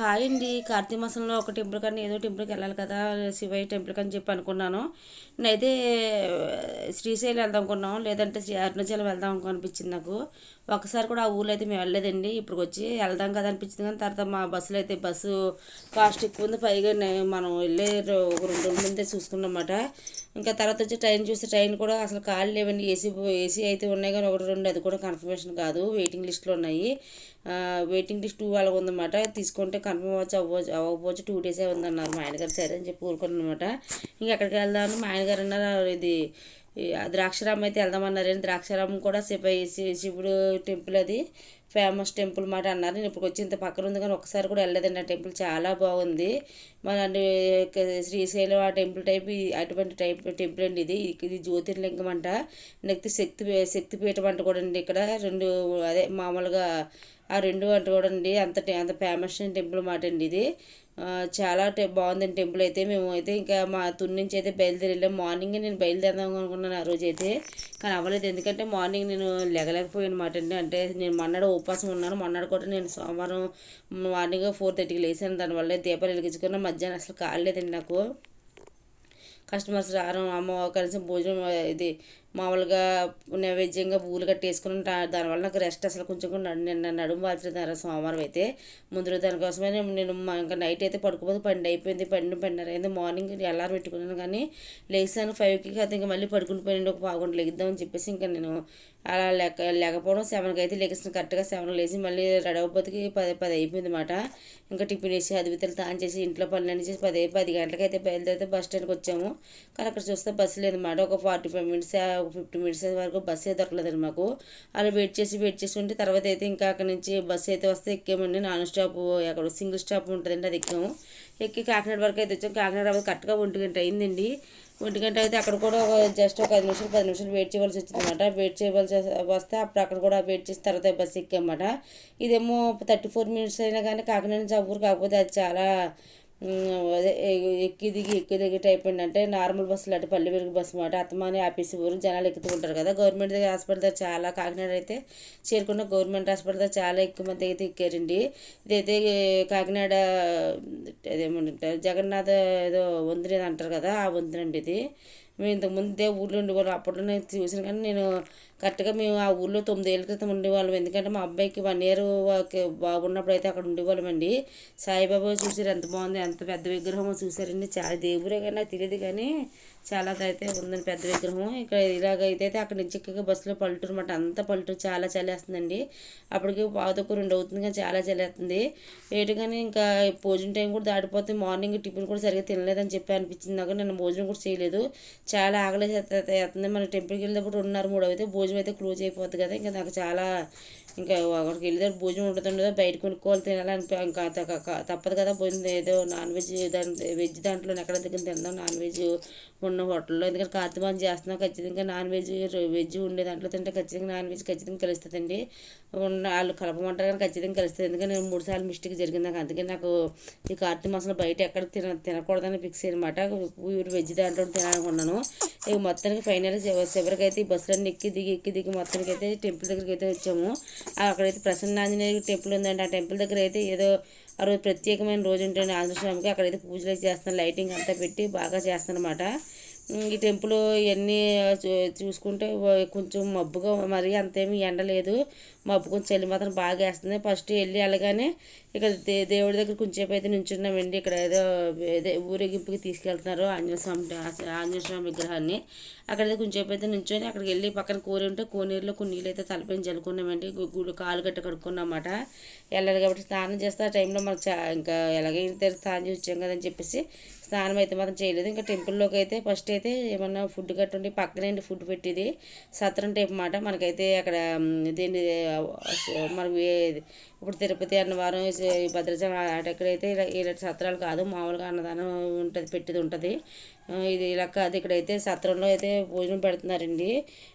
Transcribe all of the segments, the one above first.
Hi అండి కార్తీక మాసంలో ఒక టెంపుల్ కానీ ఏదో టెంపుల్కి వెళ్ళాలి కదా శివయ్య టెంపుల్ అని చెప్పి అనుకున్నాను. నేనైతే శ్రీశైలం వెళ్దాం అనుకున్నాం లేదంటే శ్రీ అరుణాచలం వెళ్దాం అనిపించింది నాకు. ఒకసారి కూడా ఆ ఊళ్ళో అయితే మేము వెళ్ళలేదండి. ఇప్పుడు వచ్చి వెళ్దాం కదా అనిపించింది కానీ తర్వాత మా బస్సులో అయితే బస్సు కాస్ట్ ఎక్కువ ఉంది. పైగా మనం వెళ్ళే ఒక రెండు రోజుల ముందే చూసుకున్నమాట ఇంకా తర్వాత వచ్చి ట్రైన్ చూస్తే ట్రైన్ కూడా అసలు ఖాళీ లేవండి. ఏసీ ఏసీ అయితే ఉన్నాయి కానీ ఒకటి రెండు అది కూడా కన్ఫర్మేషన్ కాదు. వెయిటింగ్ లిస్ట్లో ఉన్నాయి. వెయిటింగ్ లిస్ట్ టూ వాళ్ళకు ఉందన్నమాట. తీసుకుంటే కన్ఫర్మ్ అవ్వచ్చు అవ్వచ్చు అవ్వకపోవచ్చు టూ డేసే ఉందన్నారు మా ఆయనగారు సరే అని చెప్పి ఊరుకున్నమాట ఇంకా ఎక్కడికి వెళ్దామని మా ఆయనగారు అన్నారు ఇది ద్రాక్షారామం అయితే వెళ్దామన్నారు ద్రాక్షారామం కూడా శివ శివుడు టెంపుల్ అది. ఫేమస్ టెంపుల్ మాట అన్నారు. నేను ఇప్పుడు వచ్చి ఇంత పక్కన ఉంది కానీ ఒకసారి కూడా వెళ్ళలేదండి. ఆ టెంపుల్ చాలా బాగుంది. మన శ్రీశైలం ఆ టెంపుల్ టైప్ అటువంటి టైప్ టెంపుల్ అండి ఇది. ఇది జ్యోతిర్లింగం అంట. నెక్స్ట్ శక్తి శక్తిపీఠం అంట కూడా అండి ఇక్కడ. రెండు అదే మామూలుగా ఆ రెండు అంట కూడా అండి. అంత అంత ఫేమస్ టెంపుల్ మాట అండి ఇది. చాలా టె బాగుందండి టెంపుల్ అయితే. మేము అయితే ఇంకా మా తుని నుంచి అయితే బయలుదేరి వెళ్ళాం. మార్నింగ్ నేను బయలుదేరదాం అనుకున్నాను ఆ రోజు అయితే. కానీ అవ్వలేదు. ఎందుకంటే మార్నింగ్ నేను లెగలేకపోయాను అనమాట అండి. అంటే నేను మొన్నడు ఉపవాసం ఉన్నాను మొన్నడు కూడా నేను సోమవారం మార్నింగ్ ఫోర్ థర్టీకి లేసాను దానివల్ల దీపాలు వెలిగించుకున్న. మధ్యాహ్నం అసలు కాలేదండి నాకు. కస్టమర్స్ రావడం అమ్మ కనీసం భోజనం ఇది మామూలుగా నైవేద్యంగా పూలు కట్టేసుకుని దానివల్ల నాకు రెస్ట్ అసలు కొంచెం నిన్న నడుము వాల్చిన సోమవారం అయితే. ముందు దానికోసమే నేను నేను మా- ఇంకా నైట్ అయితే పడుకోపోతే పన్నెండు అయిపోయింది. పన్నెండు పన్నెండు అయింది. మార్నింగ్ ఎల్లారు పెట్టుకున్నాను కానీ లేచాను ఫైవ్కి అయితే ఇంకా మళ్ళీ పడుకుని పోయింది ఒక బాగుండి లెగిద్దామని చెప్పేసి ఇంకా నేను అలా లేక లేకపోవడం సెవెన్కి అయితే లెగిస్తాను కరెక్ట్గా సెవెన్ లేచి మళ్ళీ రెడీ అవ్వబోతుకి పది పది అయిపోయింది అనమాట ఇంకా టిఫిన్ వేసి అదివితలు తాను చేసి ఇంట్లో పనులన్నీ చేసి పది పది గంటలకైతే అయితే బయలుదేరితే బస్ స్టాండ్కి వచ్చాము. కానీ అక్కడ చూస్తే బస్సు లేదన్నమాట ఒక ఫార్టీ ఫైవ్ మినిట్స్ ఒక ఫిఫ్టీ మినిట్స్ వరకు బస్సు అయితే దొరకలేదండి మాకు. అలా వెయిట్ చేసి వెయిట్ చేసి ఉంటే తర్వాత అయితే ఇంకా అక్కడ నుంచి బస్సు అయితే వస్తే ఎక్కామండి. నాన్ స్టాప్ అక్కడ సింగిల్ స్టాప్ ఉంటుందండి అది ఎక్కాము. ఎక్కి కాకినాడ వరకు అయితే వచ్చాం. కాకినాడ కరెక్ట్గా ఒంటి గంట అయిందండి. ఒంటి గంట అయితే అక్కడ కూడా ఒక జస్ట్ ఒక ఐదు నిమిషాలు పది నిమిషాలు వెయిట్ చేయవలసి వచ్చింది అనమాట వెయిట్ చేయవలసి వస్తే అప్పుడు అక్కడ కూడా వెయిట్ చేసిన తర్వాత బస్సు ఎక్కామన్నమాట. ఇదేమో థర్టీ ఫోర్ మినిట్స్ అయినా కానీ కాకినాడ నుంచి ఆ ఊరు కాకపోతే అది చాలా ఎక్కి దిగి ఎక్కి దిగి టైప్ నార్మల్ బస్సులు అంటే పల్లె వెలుగు బస్సు మాట. అత్తమాని ఆఫీస్ ఊరు జనాలు ఎక్కుతూ ఉంటారు కదా. గవర్నమెంట్ దగ్గర హాస్పిటల్ దగ్గర చాలా కాకినాడ అయితే చేరుకున్న గవర్నమెంట్ హాస్పిటల్ దగ్గర చాలా ఎక్కువ మంది అయితే ఎక్కారండి. ఇదైతే కాకినాడ అదేమంటారు జగన్నాథ ఏదో వంతెన అంటారు కదా ఆ వంతెన అండి ఇది. మేము ఇంతకు ముందే ఊళ్ళో ఉండేవాళ్ళం. అప్పుడు నేను చూసిన కానీ నేను కరెక్ట్గా మేము ఆ ఊళ్ళో తొమ్మిదేళ్ళ క్రితం ఉండేవాళ్ళం. ఎందుకంటే మా అబ్బాయికి వన్ ఇయర్ బాగున్నప్పుడు అయితే అక్కడ ఉండేవాళ్ళమండి. సాయిబాబా చూసారు ఎంత బాగుంది ఎంత పెద్ద విగ్రహమో చూసారండి చాలా దేవుడే కానీ నాకు తెలియదు కానీ చాలా అయితే ఉందండి పెద్ద విగ్రహం. ఇక్కడ ఇలాగైతే అయితే అక్కడ నుంచి ఎక్కగా బస్సులో పల్లెటూరు అనమాట అంతా పల్లెటూరు చాలా చలేస్తుందండి అప్పటికి పావుతొక్క రెండు అవుతుంది కానీ చాలా చలేస్తుంది ఏటు కానీ ఇంకా భోజనం టైం కూడా దాటిపోతే మార్నింగ్ టిఫిన్ కూడా సరిగ్గా తినలేదని చెప్పి అనిపించింది. నాకు నేను భోజనం కూడా చేయలేదు. చాలా ఆకలి అవుతుంది మన టెంపుల్కి వెళ్ళినప్పుడు ఉన్నారు. మూడు అయితే భోజనం అయితే క్లోజ్ అయిపోద్ది కదా. ఇంకా నాకు చాలా ఇంకా అక్కడికి వెళ్ళితే భోజనం ఉంటుందో బయట కొనుక్కోవాలి తినాలని ఇంకా తప్పదు కదా భోజనం ఏదో నాన్ వెజ్ దాని వెజ్ దాంట్లో ఎక్కడ దగ్గర తిందాం నాన్ వెజ్ ఉన్న హోటల్లో. ఎందుకంటే కార్తీమాసం చేస్తున్నాం ఖచ్చితంగా నాన్ వెజ్ వెజ్ ఉండే దాంట్లో తింటే ఖచ్చితంగా నాన్ వెజ్ ఖచ్చితంగా కలుస్తుందండి. ఉన్న వాళ్ళు కలపమంటారు కానీ ఖచ్చితంగా కలుస్తుంది. ఎందుకంటే నేను మూడు సార్లు మిస్టేక్ జరిగింది నాకు. అందుకే నాకు ఈ కార్తీక మాసంలో బయట ఎక్కడ తిన తినకూడదని ఫిక్స్ అనమాట. ప్యూర్ వెజ్ దాంట్లో తినాలనుకున్నాను. ఇక మొత్తానికి ఫైనల్ చివరికి అయితే ఈ బస్సులన్నీ ఎక్కి దిగి ఎక్కి దిగి మొత్తానికి అయితే టెంపుల్ దగ్గరికి అయితే వచ్చాము అక్కడైతే ప్రసన్న టెంపుల్ ఉందండి. ఆ టెంపుల్ దగ్గర అయితే ఏదో ఆ రోజు ప్రత్యేకమైన రోజు ఉంటుంది ఆంధ్రస్వామికి స్వామికి అక్కడైతే పూజలు అయితే చేస్తాను లైటింగ్ అంతా పెట్టి బాగా చేస్తానమాట ఈ టెంపుల్ ఇవన్నీ చూ- చూసుకుంటే కొంచెం మబ్బుగా మరి అంతేమి ఎండ లేదు. మబ్బుకొని చలి మాత్రం బాగా వేస్తుంది. ఫస్ట్ వెళ్ళి వెళ్ళగానే ఇక్కడ దే దేవుడి దగ్గర కొంచెంసేపు అయితే నుంచున్నామండి. ఇక్కడ ఏదో ఏదో ఊరేగింపుకి తీసుకెళ్తున్నారు ఆంజనేయ స్వామి ఆంజనేయ స్వామి విగ్రహాన్ని. అక్కడైతే కొంచెంసేపు అయితే నుంచొని అక్కడికి వెళ్ళి పక్కన కోరి ఉంటే కోనేరులో కొన్ని నీళ్ళు అయితే తలపైన చల్లుకున్నామండి. గుడి కాలు గట్ట కడుక్కున్నమాట. వెళ్ళాలి కాబట్టి స్నానం చేస్తే ఆ టైంలో మనకు ఇంకా ఎలాగైతే స్నానం చేసి కదని చెప్పేసి స్నానం అయితే మాత్రం చేయలేదు. ఇంకా టెంపుల్లోకి అయితే ఫస్ట్ అయితే ఏమన్నా ఫుడ్ గట్ట ఉండి పక్కనే ఫుడ్ పెట్టేది. సత్రం టైప్ మాట. మనకైతే అక్కడ దీన్ని దేని మనకు ఏ- ఇప్పుడు తిరుపతి అన్నవరం భద్రాచలం అటెక్కడైతే ఇలా ఇలాంటి సత్రాలు కాదు మామూలుగా అన్నదానం ఉంటుంది పెట్టేది ఉంటుంది. ఇది ఇలా కాదు ఇక్కడైతే సత్రంలో అయితే భోజనం పెడుతున్నారండి.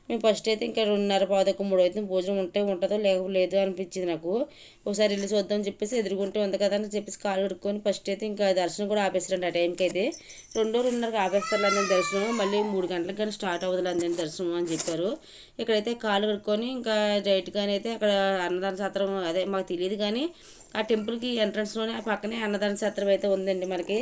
మేము ఫస్ట్ అయితే ఇంకా రెండున్నర పాదకు మూడు అయితే భోజనం ఉంటే ఉంటుందో లేకపోతే లేదు అనిపించింది నాకు. ఒకసారి వెళ్ళి చూద్దాం అని చెప్పేసి ఎదురుకుంటూ ఉంది కదా అని చెప్పేసి కాలు కడుక్కొని ఫస్ట్ అయితే ఇంకా దర్శనం కూడా ఆపేస్తారండి ఆ టైంకి అయితే. రెండో రెండున్నరకు ఆపేస్తారు అందరి దర్శనం మళ్ళీ మూడు గంటలకు కానీ స్టార్ట్ అవ్వదులే అందరి దర్శనం అని చెప్పారు. ఇక్కడైతే కాలు కడుక్కొని ఇంకా డైరెక్ట్గానే అయితే అక్కడ అన్నదాన సత్రం అదే మాకు తెలియదు కానీ ఆ టెంపుల్కి ఎంట్రన్స్లోనే ఆ పక్కనే అన్నదాన సత్రం అయితే ఉందండి మనకి.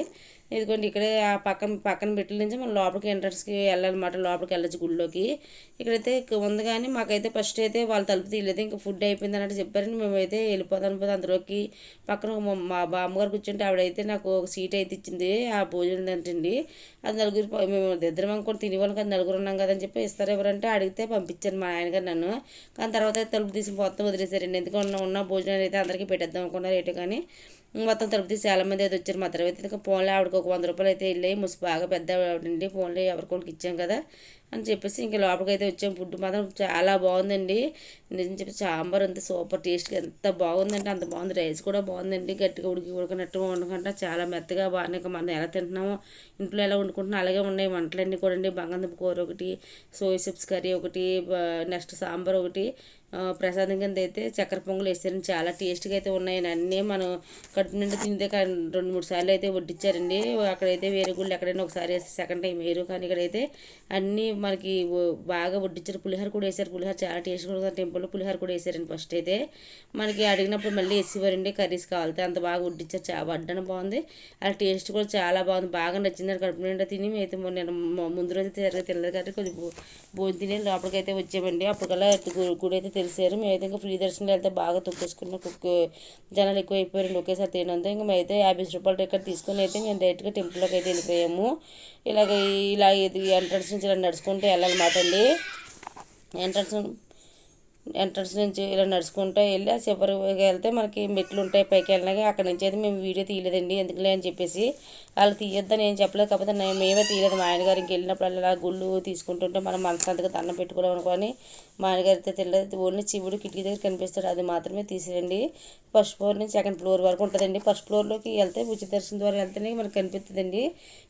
ఇదిగోండి ఇక్కడే ఆ పక్కన పక్కన బిట్ల నుంచి మనం లోపలికి ఎంట్రన్స్కి వెళ్ళాలన్నమాట. లోపలికి వెళ్ళచ్చు గుడిలోకి ఇక్కడైతే ఉంది కానీ మాకైతే ఫస్ట్ అయితే వాళ్ళు తలుపు తీయలేదు. ఇంకా ఫుడ్ అయిపోయింది అన్నట్టు చెప్పారని మేమైతే వెళ్ళిపోదాం పోతే అందులోకి. పక్కన ఒక మా- బామ్మగారు కూర్చుంటే ఆవిడైతే నాకు ఒక సీట్ అయితే ఇచ్చింది. ఆ భోజనం తింటండి. అది నలుగురు మేము ఇద్దరం అనుకోని తినేవాళ్ళం కానీ నలుగురు ఉన్నాం కదా అని చెప్పి ఇస్తారు ఎవరంటే అడిగితే పంపించారు మా ఆయన గారు నన్ను. కానీ తర్వాత అయితే తలుపు తీసి మొత్తం వదిలేసారండి ఎందుకంటే ఉన్న ఉన్న భోజనాలు అయితే అందరికీ పెట్టేద్దాం అనుకున్నారు ఏటో కానీ. మొత్తం తిరుపతి తీసి చాలా మంది అయితే వచ్చారు మా తర్వాత ఇంకా ఫోన్లో ఆవిడకి ఒక వంద రూపాయలు అయితే వెళ్ళాయి. ముసి బాగా పెద్ద ఆవిడండి ఫోన్లో ఎవరికొకరికి ఇచ్చాం కదా అని చెప్పేసి ఇంకా లోపలికి అయితే వచ్చాం. ఫుడ్ మాత్రం చాలా బాగుందండి. నిజం చెప్పి సాంబార్ అంతా సూపర్ టేస్ట్గా ఎంత బాగుందంటే అంత బాగుంది. రైస్ కూడా బాగుందండి. గట్టిగా ఉడికి ఉడకనట్టుగా ఉండకుండా చాలా మెత్తగా బాగానే ఇంకా మనం ఎలా తింటున్నామో ఇంట్లో ఎలా వండుకుంటున్నాం అలాగే ఉన్నాయి. వంటలన్నీ కూడా అండి బంగాళదుంప కూర ఒకటి సోయా చిప్స్ కర్రీ ఒకటి నెక్స్ట్ సాంబార్ ఒకటి. ప్రసాదం కింద అయితే చక్కెర పొంగలు వేసారండి. చాలా టేస్ట్గా అయితే ఉన్నాయండి. అన్నీ మనం కడుపు నిండా తిందే కానీ రెండు మూడు సార్లు అయితే వడ్డించారండి అక్కడైతే వేరే గుళ్ళు ఎక్కడైనా ఒకసారి వేస్తే సెకండ్ టైం వేరు. కానీ ఇక్కడైతే అన్నీ మనకి బాగా వడ్డించారు పులిహోర కూడా వేసారు. పులిహోర చాలా టేస్ట్గా ఉంటుంది టెంపుల్లో పులిహోర కూడా వేసారండి ఫస్ట్ అయితే. మనకి అడిగినప్పుడు మళ్ళీ వేసేవారండి. కర్రీస్ కావాలితే అంత బాగా వడ్డించారు చాలా వడ్డన బాగుంది. అలా టేస్ట్ కూడా చాలా బాగుంది. బాగా నచ్చింది కడుపు నిండా తిని అయితే మొన్న నేను ముందు రోజు తిరగ తినలేదు కాబట్టి కొంచెం భోజనం తిని లోపలికైతే వచ్చామండి. అప్పటికల్లా గు- గుడి అయితే గెలిచారు మేమైతే ఇంకా ఫ్రీ దర్శనం వెళ్తే బాగా తొక్కేసుకున్న. కుక్ జనాలు ఎక్కువ అయిపోయారండి ఒకేసారి తినంతా. ఇంకా మేమైతే యాభై రూపాయల టికెట్ తీసుకుని అయితే మేము డైరెక్ట్గా టెంపుల్లోకి అయితే వెళ్ళిపోయాము. ఇలాగ ఇలా ఇది ఎంట్రన్స్ నుంచి ఇలా నడుచుకుంటూ వెళ్ళాలన్నమాట అండి. ఎంట్రన్స్ ఎంట్రన్స్ నుంచి ఇలా నడుచుకుంటూ వెళ్ళి ఆ చివరికి వెళ్తే మనకి మెట్లు ఉంటాయి పైకి వెళ్ళినాక అక్కడ నుంచి అయితే మేము వీడియో తీయలేదండి. ఎందుకులే అని చెప్పేసి వాళ్ళు తీయొద్దని ఏం చెప్పలేదు. కాకపోతే నేను మేమే తీయలేదు. మా ఆయన గారికి వెళ్ళినప్పుడు అలా గుళ్ళు తీసుకుంటుంటే మనం మనసంతగా దండం పెట్టుకోవడం అనుకోని మా ఆయనగారితో తెలియదు ఓన్లీ శివుడు కిటికీ దగ్గర కనిపిస్తాడు. అది మాత్రమే తీసేయండి ఫస్ట్ ఫ్లోర్ నుంచి సెకండ్ ఫ్లోర్ వరకు ఉంటుందండి. ఫస్ట్ ఫ్లోర్లోకి వెళ్తే ఉచిత దర్శనం ద్వారా వెళ్తేనే మనకు కనిపిస్తుందండి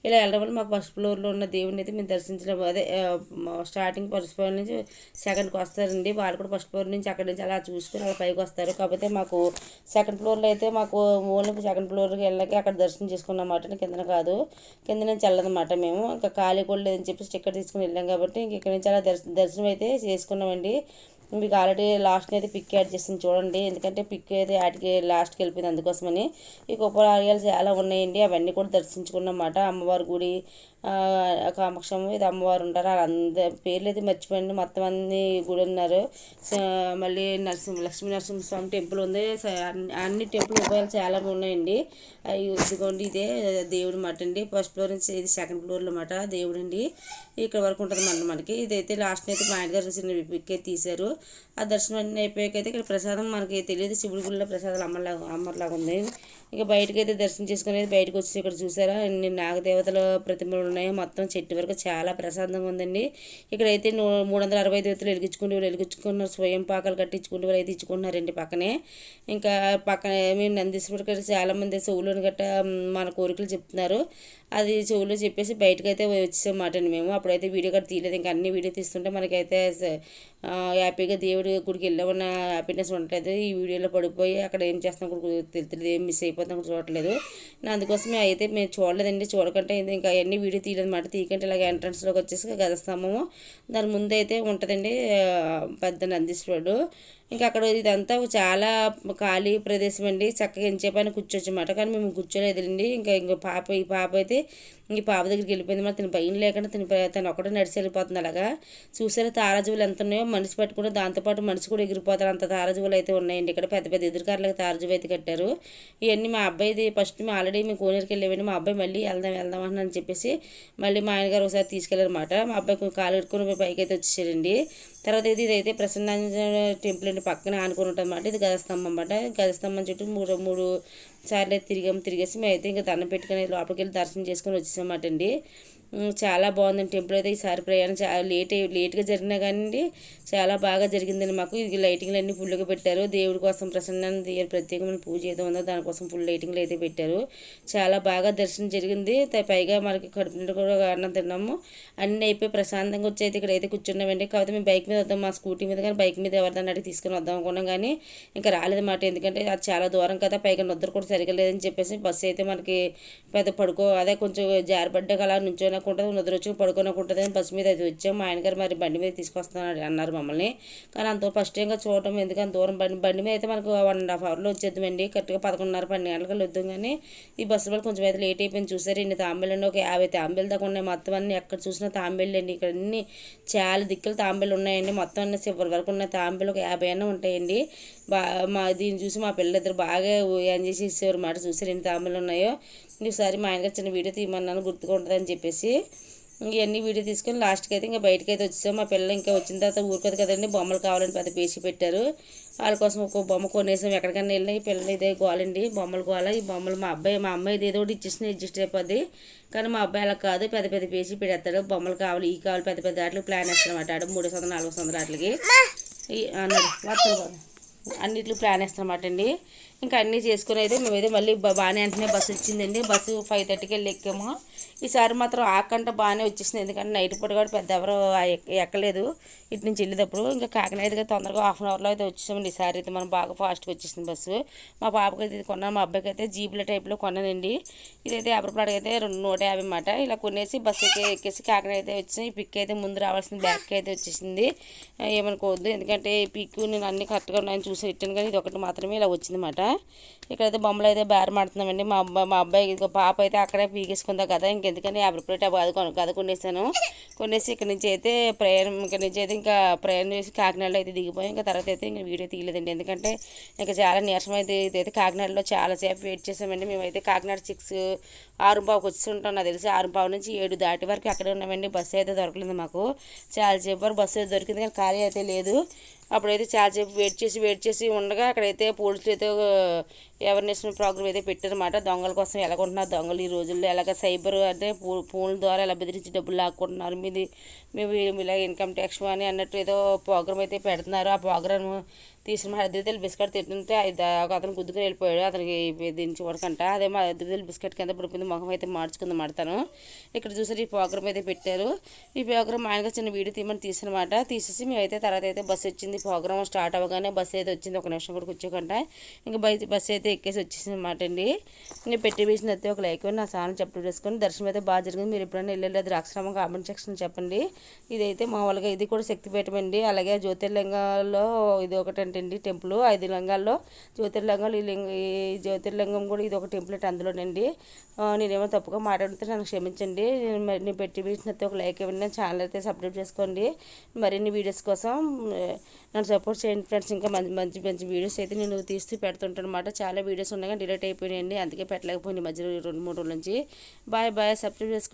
ఇలా వెళ్ళడం వల్ల మాకు ఫస్ట్ ఫ్లోర్లో ఉన్న దేవుడిని అయితే మేము దర్శించడం అదే స్టార్టింగ్ ఫస్ట్ ఫ్లోర్ నుంచి సెకండ్కి వస్తారండి. వాళ్ళు కూడా ఫస్ట్ ఫ్లోర్ నుంచి అక్కడి నుంచి అలా చూసుకుని అలా పైకి వస్తారు. కాకపోతే మాకు సెకండ్ ఫ్లోర్లో అయితే మాకు ఓన్లీ సెకండ్ ఫ్లోర్కి వెళ్ళాక అక్కడ దర్శనం చేసుకున్నమాట కిందన కాదు. కింద నుంచి వెళ్ళదన్నమాట మేము. ఇంకా ఖాళీ కూడా లేదని చెప్పి టికెట్ తీసుకుని వెళ్ళాం కాబట్టి ఇంక ఇక్కడ నుంచి అలా దర్శనం దర్శనం అయితే చేసుకున్నామండి. మీకు ఆల్రెడీ లాస్ట్ని అయితే పిక్ యాడ్ చేసింది చూడండి. ఎందుకంటే పిక్ అయితే యాడ్కి లాస్ట్కి వెళ్ళిపోయింది అందుకోసమని. ఈ గొప్ప ఆలయాలు చాలా ఉన్నాయండి. అవన్నీ కూడా దర్శించుకున్నమాట అమ్మవారి గుడి కామాక్షమ్మ ఇది అమ్మవారు ఉంటారు. అందరి పేర్లు అయితే మర్చిపోయింది మొత్తం అన్ని గుడి ఉన్నారు. మళ్ళీ నరసింహ లక్ష్మీ నరసింహస్వామి టెంపుల్ ఉంది. అన్ని- టెంపుల్ ఉపయోగాలు చాలా ఉన్నాయండి. అవి ఇదిగోండి ఇదే దేవుడు మాట అండి. ఫస్ట్ ఫ్లోర్ నుంచి ఇది సెకండ్ ఫ్లోర్లో మాట దేవుడు అండి ఇక్కడ వరకు ఉంటుంది మన మనకి. ఇదైతే లాస్ట్ అయితే మా ఆయన గారు చిన్న పిక్ అయితే తీశారు. ఆ దర్శనం అన్నీ అయిపోయాక అయితే ఇక్కడ ప్రసాదం మనకి తెలియదు. శివుడి గుడిలో ప్రసాదాలు అమ్మలాగా అమ్మలాగా ఉంది. ఇక బయటకైతే అయితే దర్శనం చేసుకునేది బయటకు వచ్చి ఇక్కడ చూసారా? ఎన్ని నాగదేవతల ప్రతిమలు ఉన్నాయి మొత్తం చెట్టు వరకు చాలా ప్రశాంతంగా ఉందండి. ఇక్కడైతే మూడు వందల అరవై దేవతలు వెలిగించుకుంటూ వెలిగించుకున్నారు స్వయం పాకాలు కట్టించుకుంటూ వాళ్ళు అయితే ఇచ్చుకుంటున్నారండి పక్కనే. ఇంకా పక్కన మేము నందీశ్వరుడు గారు చాలామంది గట్ట మన కోరికలు చెప్తున్నారు. అది చెవులో చెప్పేసి బయటకు అయితే వచ్చేసామాట మేము. అప్పుడైతే వీడియో కూడా తీయలేదు. ఇంకా అన్ని వీడియో తీస్తుంటే మనకైతే హ్యాపీగా దేవుడి గుడికి వెళ్ళామన్న హ్యాపీనెస్ ఉంటుంది ఈ వీడియోలో పడిపోయి అక్కడ ఏం చేస్తాం కూడా తెలుస్తుంది ఏం మిస్ అయిపోతాం కూడా చూడట్లేదు. అందుకోసమే అయితే మేము చూడలేదండి. చూడకంటే ఇంకా అన్ని వీడియో తీయలేదు మాట. తీయకంటే ఇలాగ ఎంట్రన్స్లోకి వచ్చేసి గజస్తంభము దాని ముందు అయితే ఉంటుందండి పెద్ద నందీశ్వరుడు. ఇంకా అక్కడ ఇదంతా చాలా ఖాళీ ప్రదేశం అండి. చక్కగా ఎంచేపైన కూర్చోవచ్చు అన్నమాట. కానీ మేము కూర్చోలేదండి ఇంకా ఇంకో పాప ఈ పాప అయితే ఈ పాప దగ్గరికి వెళ్ళిపోయింది. మరి తన భయం లేకుండా తిని తను ఒకటే నడిచి వెళ్ళిపోతుంది అలాగా. చూసారా తారాజువులు ఎంత ఉన్నాయో? మనిషి పెట్టుకుంటే దాంతోపాటు మనిషి కూడా ఎగిరిపోతారు అంత తారాజువులు అయితే ఉన్నాయండి. ఇక్కడ పెద్ద పెద్ద ఎదురుకారులకు తారాజువు అయితే కట్టారు. ఇవన్నీ మా అబ్బాయిది ఫస్ట్ మేము ఆల్రెడీ మేము కోనేరుకి వెళ్ళేవండి మా అబ్బాయి మళ్ళీ వెళ్దాం వెళ్దాం అని అని చెప్పేసి మళ్ళీ మా ఆయనగారు ఒకసారి తీసుకెళ్ళారనమాట మా అబ్బాయి కొంచెం కాలు కట్టుకుని పైకి అయితే వచ్చేసారండి తర్వాత ఇది ఇదైతే ప్రసన్నాంజన టెంపుల్ అండి. పక్కన ఆనుకుని ఉంటుంది అనమాట ఇది గజస్తంభం అన్నమాట. గజస్తంభం చుట్టూ మూడు మూడు సార్లు అయితే తిరిగాము. తిరిగేసి మేము అయితే ఇంకా దండం పెట్టుకుని లోపలికి వెళ్ళి దర్శనం చేసుకొని వచ్చేసామాట అండి చాలా బాగుందండి టెంపుల్ అయితే. ఈసారి ప్రయాణం చాలా లేట్ లేట్గా జరిగినా కానీ చాలా బాగా జరిగిందండి మాకు. ఇది లైటింగ్లు అన్నీ ఫుల్గా పెట్టారు. దేవుడి కోసం ప్రసన్నాన్ని ప్రత్యేకమైన పూజ ఏదో ఉందో దానికోసం ఫుల్ లైటింగ్లు అయితే పెట్టారు. చాలా బాగా దర్శనం జరిగింది. పైగా మనకి కడుపు నిండా కూడా అన్నం తిన్నాము. అన్నీ అయిపోయి ప్రశాంతంగా వచ్చి అయితే ఇక్కడైతే కూర్చున్నామండి. కాకపోతే మేము బైక్ మీద వద్దాం మా స్కూటీ మీద కానీ బైక్ మీద ఎవరిదాన్ని అడిగి తీసుకుని వద్దాం అనుకున్నాం కానీ ఇంకా రాలేదన్నమాట ఎందుకంటే అది చాలా దూరం కదా పైగా నిద్ర కూడా సరిగా లేదని చెప్పేసి బస్సు అయితే మనకి పెద్ద పడుకో అదే కొంచెం జారిపడ్డాక అలా నుంచో ఉంటుంది నిద్ర వచ్చి పడుకోనకుంటుంది అని బస్సు మీద అయితే వచ్చాం. మా ఆయనగారు మరి బండి మీద తీసుకొస్తాను అన్నారు మమ్మల్ని. కానీ అంత ఫస్ట్ టైంగా చూడటం ఎందుకంత దూరం బండి బండి మీద అయితే మనకు వన్ అండ్ హాఫ్ అవర్లో వచ్చేద్దామండి. కరెక్ట్గా పదకొండున్నర పన్నెండు గంటలకు వద్దాం కానీ ఈ బస్సు వల్ల కొంచెం అయితే లేట్ అయిపోయింది. చూసారు ఇన్ని తాంబేలు ఒక యాభై తాంబేలు దాకా ఉన్నాయి మొత్తం అన్ని. ఎక్కడ చూసినా తాంబేలు అండి ఇక్కడ అన్ని చాలా దిక్కులు తాంబేలు ఉన్నాయండి. మొత్తం అన్ని చివరి వరకు ఉన్న తాంబేలు ఒక యాభై అన్న ఉంటాయండి. బా మా దీన్ని చూసి మా పిల్లలిద్దరు బాగా ఎంజాయ్ చేసేవారు మాట. చూసారు ఎన్ని తాంబేలు ఉన్నాయో? ఈసారి మా ఆయనగారు చిన్న వీడియో తీయమన్నాను గుర్తుగా ఉంటుందని చెప్పేసి. ఇవన్నీ వీడియో తీసుకొని లాస్ట్కి అయితే ఇంకా బయటకి అయితే వచ్చేసాం. మా పిల్లలు ఇంకా వచ్చిన తర్వాత ఊరుకోదు కదండి బొమ్మలు కావాలని పెద్ద పేసి పెట్టారు. వాళ్ళ కోసం ఒక బొమ్మ కొనేసాం. ఎక్కడికైనా వెళ్ళినా ఈ పిల్లలు ఇదే గోలండి బొమ్మలు గోల. ఈ బొమ్మలు మా అబ్బాయి మా అమ్మాయి ఇది ఏదో ఒకటి ఇచ్చేసిన అడ్జస్ట్ అయిపోద్ది. కానీ మా అబ్బాయి అలా కాదు పెద్ద పెద్ద పేసి పెడతాడు బొమ్మలు కావాలి ఈ కావాలి పెద్ద పెద్ద ఆటలు ప్లాన్ వేస్తానమాట ఆడు మూడు వందల నాలుగు వందల ఆటలకి ఈ అన్నది అన్నిట్లు ప్లాన్ వేస్తానమాట అండి ఇంకా అన్నీ చేసుకుని అయితే మేమైతే మళ్ళీ బాగానే వెంటనే బస్సు వచ్చిందండి బస్సు ఫైవ్ థర్టీకి వెళ్ళి ఎక్కాము. ఈసారి మాత్రం ఆకంట బాగానే వచ్చేసింది. ఎందుకంటే నైట్ పూట కూడా పెద్ద ఎవరు ఎక్క- ఎక్కలేదు. ఇటు నుంచి వెళ్ళేటప్పుడు ఇంకా కాకినాడగా తొందరగా హాఫ్ అన్ అవర్లో అయితే వచ్చేసామండి. ఈసారి అయితే మనం బాగా ఫాస్ట్గా వచ్చేసింది బస్సు. మా పాపకి అయితే ఇది కొన్నాను మా అబ్బాయికి అయితే జీపుల టైప్లో కొన్నానండి. ఇదైతే యాభై రూపాయలకి అయితే రెండు నూట యాభై అన్నమాట. ఇలా కొనేసి బస్సు అయితే ఎక్కేసి కాకినాడ అయితే వచ్చి ఈ పిక్ అయితే ముందు రావాల్సింది బ్యాక్ అయితే వచ్చేసింది. ఏమనుకోవద్దు. ఎందుకంటే ఈ పిక్ నేను అన్ని కరెక్ట్గా ఉన్నాయని చూసి పెట్టాను. కానీ ఇది ఒకటి మాత్రమే ఇలా వచ్చిందన్నమాట ఇక్కడైతే బొమ్మలు అయితే బేరమాడుతున్నామండి మా అబ్బాయి మా అబ్బాయి పాప అయితే అక్కడే పీకేసుకుందా కదా ఇంకెందుకని యాభై రూపాయలు అది గద కొనేసాను. కొనేసి ఇక్కడ నుంచి అయితే ప్రయాణం ఇక్కడ నుంచి అయితే ఇంకా ప్రయాణం చేసి కాకినాడలో అయితే దిగిపోయి. ఇంకా తర్వాత అయితే ఇంకా వీడియో తీయలేదండి. ఎందుకంటే ఇంకా చాలా నీరసం అయితే ఇదైతే కాకినాడలో చాలాసేపు వెయిట్ చేసామండి. మేమైతే కాకినాడ సిక్స్ ఆరు పావుకి వచ్చి ఉంటాం నాకు తెలిసి ఆరు పావు నుంచి ఏడు దాటి వరకు అక్కడే ఉన్నామండి. బస్సు అయితే దొరకలేదు మాకు. చాలాసేపు వరకు బస్సు అయితే దొరికింది కానీ ఖాళీ అయితే లేదు. అప్పుడైతే చాలాసేపు వెయిట్ చేసి వెయిట్ చేసి ఉండగా అక్కడైతే పోలీసులు అయితే Eh అవేర్నెస్ ప్రోగ్రామ్ అయితే పెట్టారన్నమాట. దొంగల కోసం ఎలాగుంటున్నారు దొంగలు ఈ రోజుల్లో ఎలాగ సైబర్ అంటే ఫోన్ల ద్వారా ఎలా బెదిరించి డబ్బులు లాక్కుంటున్నారు. మీది మేము ఇలా ఇన్కమ్ ట్యాక్స్ అని అన్నట్టు ఏదో ప్రోగ్రామ్ అయితే పెడుతున్నారు. ఆ ప్రోగ్రామ్ తీసిన అద్దెలు బిస్కెట్ తింటుంటే ఒక అతను గుద్దుకుని వెళ్ళిపోయాడు. అతనికి దించి వరకంట అదే మా అద్దెలు బిస్కెట్ కింద పడిపోయింది. ముఖం అయితే మార్చుకుంది మాడతాను ఇక్కడ చూసారు ఈ ప్రోగ్రామ్ అయితే పెట్టారు. ఈ ప్రోగ్రామ్ ఆయనగా చిన్న వీడియో తీయమని తీసినమాట. తీసేసి మేమైతే తర్వాత అయితే బస్సు వచ్చింది. ప్రోగ్రామ్ స్టార్ట్ అవ్వగానే బస్సు అయితే వచ్చింది. ఒక నిమిషం కూడా కూర్చోకుండా. ఇంకా బయట బస్సు అయితే ఎక్కేసి వచ్చేసింది అనమాట అండి. నేను పెట్టి వేసిన అయితే ఒక లైక్ నా ఛానల్ చెప్పడం చేసుకొని దర్శనం అయితే బాగా జరిగింది. మీరు ఎప్పుడైనా వెళ్ళలేదు ద్రాక్షరామం కామెంట్ సెక్షన్ చెప్పండి. ఇదైతే మామూలుగా ఇది కూడా శక్తిపీఠం అండి. అలాగే జ్యోతిర్లింగాల్లో ఇది ఒకటంటండి టెంపుల్. ఐదు లింగాల్లో జ్యోతిర్లింగాలు ఈ లింగ ఈ జ్యోతిర్లింగం కూడా ఇది ఒక టెంపుల్ అందులోనండి నేనేమో తప్పుగా మాట్లాడితే నన్ను క్షమించండి. నేను మరి నేను పెట్టి వేసినట్టు ఒక లైక్ ఇవ్వండి. ఛానల్ అయితే సబ్స్క్రైబ్ చేసుకోండి. మరిన్ని వీడియోస్ కోసం నన్ను సపోర్ట్ చేయండి ఫ్రెండ్స్. ఇంకా మంచి మంచి మంచి వీడియోస్ అయితే నేను తీస్తూ పెడుతుంటాను అనమాట చాలా వీడియోస్ ఉన్నాయి కానీ డిలీట్ అయిపోయినాయండి. అందుకే పెట్టలేకపోయింది మధ్యలో రెండు మూడు రోజుల నుంచి. Bye bye. సబ్స్క్రైబ్ చేసుకోండి.